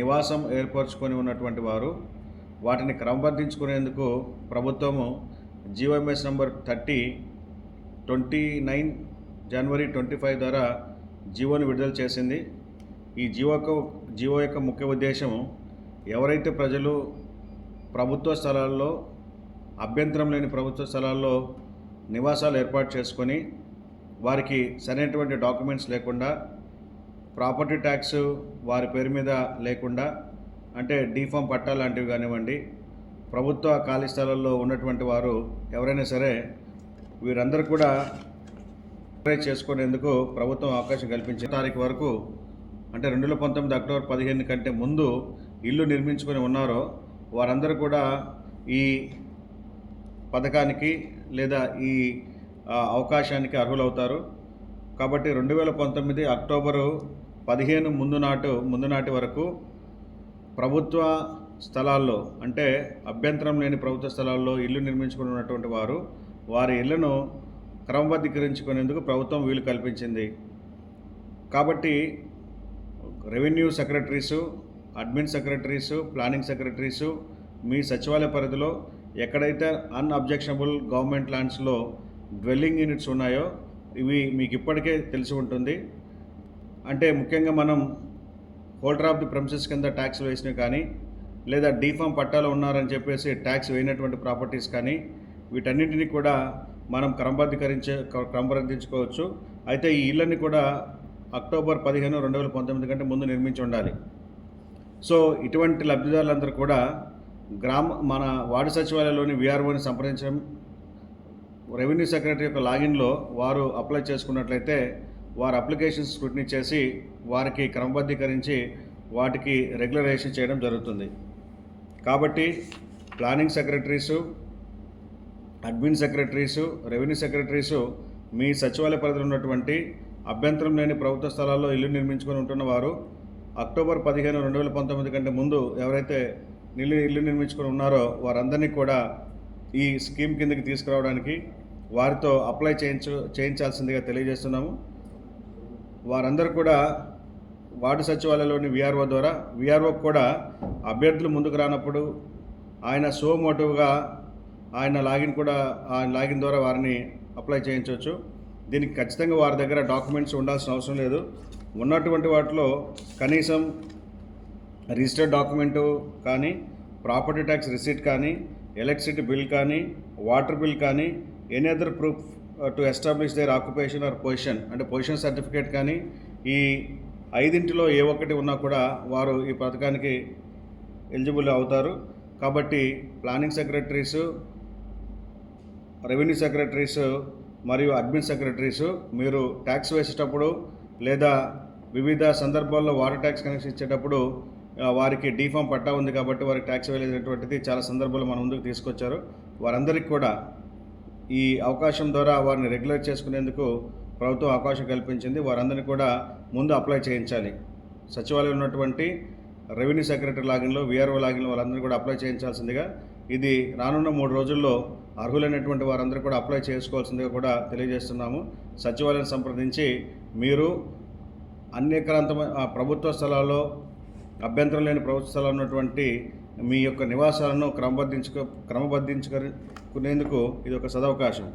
నివాసం ఏర్పరచుకొని ఉన్నటువంటి వారు వాటిని క్రమబద్ధించుకునేందుకు ప్రభుత్వము G O M S number thirty twenty nine January twenty five ద్వారా జీవోను విడుదల చేసింది. ఈ జీవోకు జీవో యొక్క ముఖ్య ఉద్దేశం ఎవరైతే ప్రజలు ప్రభుత్వ స్థలాల్లో అభ్యంతరం లేని ప్రభుత్వ స్థలాల్లో నివాసాలు ఏర్పాటు చేసుకొని వారికి సరైనటువంటి డాక్యుమెంట్స్ లేకుండా ప్రాపర్టీ ట్యాక్స్ వారి పేరు మీద లేకుండా అంటే డీఫామ్ పట్టా లాంటివి కానివ్వండి ప్రభుత్వ ఖాళీ స్థలాల్లో ఉన్నటువంటి వారు ఎవరైనా సరే వీరందరూ కూడా అప్లై చేసుకునేందుకు ప్రభుత్వం అవకాశం కల్పించే తారీఖు వరకు అంటే రెండు వేల పంతొమ్మిది అక్టోబర్ పదిహేను కంటే ముందు ఇల్లు నిర్మించుకొని ఉన్నారో వారందరూ కూడా ఈ పథకానికి లేదా ఈ అవకాశానికి అర్హులవుతారు. కాబట్టి రెండు వేల పంతొమ్మిది అక్టోబరు పదిహేను ముందు నాటు ముందు నాటి వరకు ప్రభుత్వ స్థలాల్లో అంటే అభ్యంతరం లేని ప్రభుత్వ స్థలాల్లో ఇల్లు నిర్మించుకున్నటువంటి వారు వారి ఇళ్ళను క్రమబద్ధీకరించుకునేందుకు ప్రభుత్వం వీలు కల్పించింది. కాబట్టి revenue secretaries admin secretaries planning secretaries మీ సచివాలయ పరిధిలో ఎక్కడైతే అన్అబ్జెక్షనబుల్ గవర్నమెంట్ ల్యాండ్స్లో డ్వెల్లింగ్ యూనిట్స్ ఉన్నాయో ఇవి మీకు ఇప్పటికే తెలిసి ఉంటుంది. అంటే ముఖ్యంగా మనం హోల్డర్ ఆఫ్ ది ప్రమిసెస్ కింద ట్యాక్స్ వేసినవి కానీ లేదా డీఫామ్ పట్టాలు ఉన్నారని చెప్పేసి ట్యాక్స్ వేయనటువంటి ప్రాపర్టీస్ కానీ వీటన్నింటిని కూడా మనం క్రమబద్ధీకరించే క్రమబద్ధీకరించుకోవచ్చు. అయితే ఈ ఇళ్ళని కూడా అక్టోబర్ పదిహేను రెండు వేల పంతొమ్మిది కంటే ముందు నిర్మించి ఉండాలి. సో ఇటువంటి లబ్ధిదారులందరూ కూడా గ్రామ మన వార్డు సచివాలయంలోని విఆర్ఓని సంప్రదించడం రెవెన్యూ సెక్రటరీ యొక్క లాగిన్లో వారు అప్లై చేసుకున్నట్లయితే వారు అప్లికేషన్స్ స్క్రూటినీ చేసి వారికి క్రమబద్ధీకరించి వాటికి రెగ్యులరైజేషన్ చేయడం జరుగుతుంది. కాబట్టి planning secretaries admin secretaries revenue secretaries మీ సచివాలయ పరిధిలో ఉన్నటువంటి అభ్యంతరం లేని ప్రభుత్వ స్థలాల్లో ఇల్లు నిర్మించుకొని ఉంటున్న వారు అక్టోబర్ పదిహేను రెండు వేల పంతొమ్మిది కంటే ముందు ఎవరైతే ఇల్లు ఇల్లు నిర్మించుకొని ఉన్నారో వారందరినీ కూడా ఈ స్కీమ్ కిందకి తీసుకురావడానికి వారితో అప్లై చేయించు చేయించాల్సిందిగా తెలియజేస్తున్నాము. వారందరూ కూడా వార్డు సచివాలయంలోని విఆర్ఓ ద్వారా విఆర్ఓ కూడా అభ్యర్థులు ముందుకు రానప్పుడు ఆయన సో మోటివ్గా ఆయన లాగిన్ కూడా ఆయన లాగిన్ ద్వారా వారిని అప్లై చేయించవచ్చు. దీనికి ఖచ్చితంగా వారి దగ్గర డాక్యుమెంట్స్ ఉండాల్సిన అవసరం లేదు. ఉన్నటువంటి వాటిలో కనీసం రిజిస్టర్డ్ డాక్యుమెంటు కానీ ప్రాపర్టీ ట్యాక్స్ రిసీట్ కానీ ఎలక్ట్రిసిటీ బిల్ కానీ వాటర్ బిల్ కానీ any other proof to establish their occupation or position అంటే పొజిషన్ సర్టిఫికేట్ కానీ ఈ ఐదింటిలో ఏ ఒక్కటి ఉన్నా కూడా వారు ఈ పథకానికి ఎలిజిబుల్ అవుతారు. కాబట్టి ప్లానింగ్ సెక్రటరీసు రెవెన్యూ సెక్రటరీస్ మరియు అడ్మిన్ సెక్రటరీస్ మీరు ట్యాక్స్ వేసేటప్పుడు లేదా వివిధ సందర్భాల్లో వాటర్ ట్యాక్స్ కనెక్షన్ ఇచ్చేటప్పుడు వారికి డీఫామ్ పట్టా ఉంది కాబట్టి వారికి ట్యాక్స్ వేయలేనటువంటిది చాలా సందర్భాలు మన ముందుకు తీసుకొచ్చారు. వారందరికీ కూడా ఈ అవకాశం ద్వారా వారిని రెగ్యులర్ చేసుకునేందుకు ప్రభుత్వం అవకాశం కల్పించింది. వారందరినీ కూడా ముందు అప్లై చేయించాలి. సచివాలయం ఉన్నటువంటి రెవెన్యూ సెక్రటరీ లాగిన్లో విఆర్ఓ లాగిన్లో వాళ్ళందరూ కూడా అప్లై చేయించాల్సిందిగా ఇది రానున్న మూడు రోజుల్లో అర్హులైనటువంటి వారందరూ కూడా అప్లై చేసుకోవాల్సిందిగా కూడా తెలియజేస్తున్నాము. సచివాలయం సంప్రదించి మీరు అన్యక్రాంతమైన ఆ ప్రభుత్వ స్థలాల్లో అభ్యంతరం లేని ప్రభుత్వ స్థలాలు ఉన్నటువంటి మీ యొక్క నివాసాలను క్రమబద్ధించుకో క్రమబద్ధించుకునేందుకు ఇది ఒక సదవకాశం.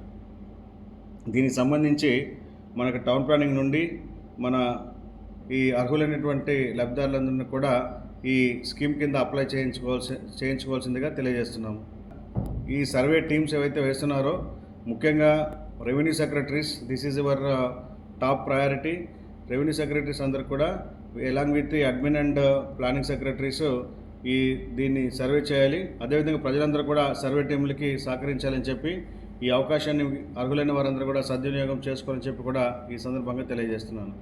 దీనికి సంబంధించి మనకు టౌన్ ప్లానింగ్ నుండి మన ఈ అర్హులైనటువంటి లబ్ధిదారులందరినీ కూడా ఈ స్కీమ్ కింద అప్లై చేయించుకోవాల్సి చేయించుకోవాల్సిందిగా తెలియజేస్తున్నాము ఈ సర్వే టీమ్స్ ఏవైతే వేస్తున్నారో ముఖ్యంగా revenue secretaries this is your top priority. Revenue secretaries అందరు కూడా along with admin and planning secretaries ఈ దీన్ని సర్వే చేయాలి. అదేవిధంగా ప్రజలందరూ కూడా సర్వే టీంలకి సహకరించాలని చెప్పి ఈ అవకాశాన్ని అర్హులైన వారందరూ కూడా సద్వినియోగం చేసుకోవాలని చెప్పి కూడా ఈ సందర్భంగా తెలియజేస్తున్నాను.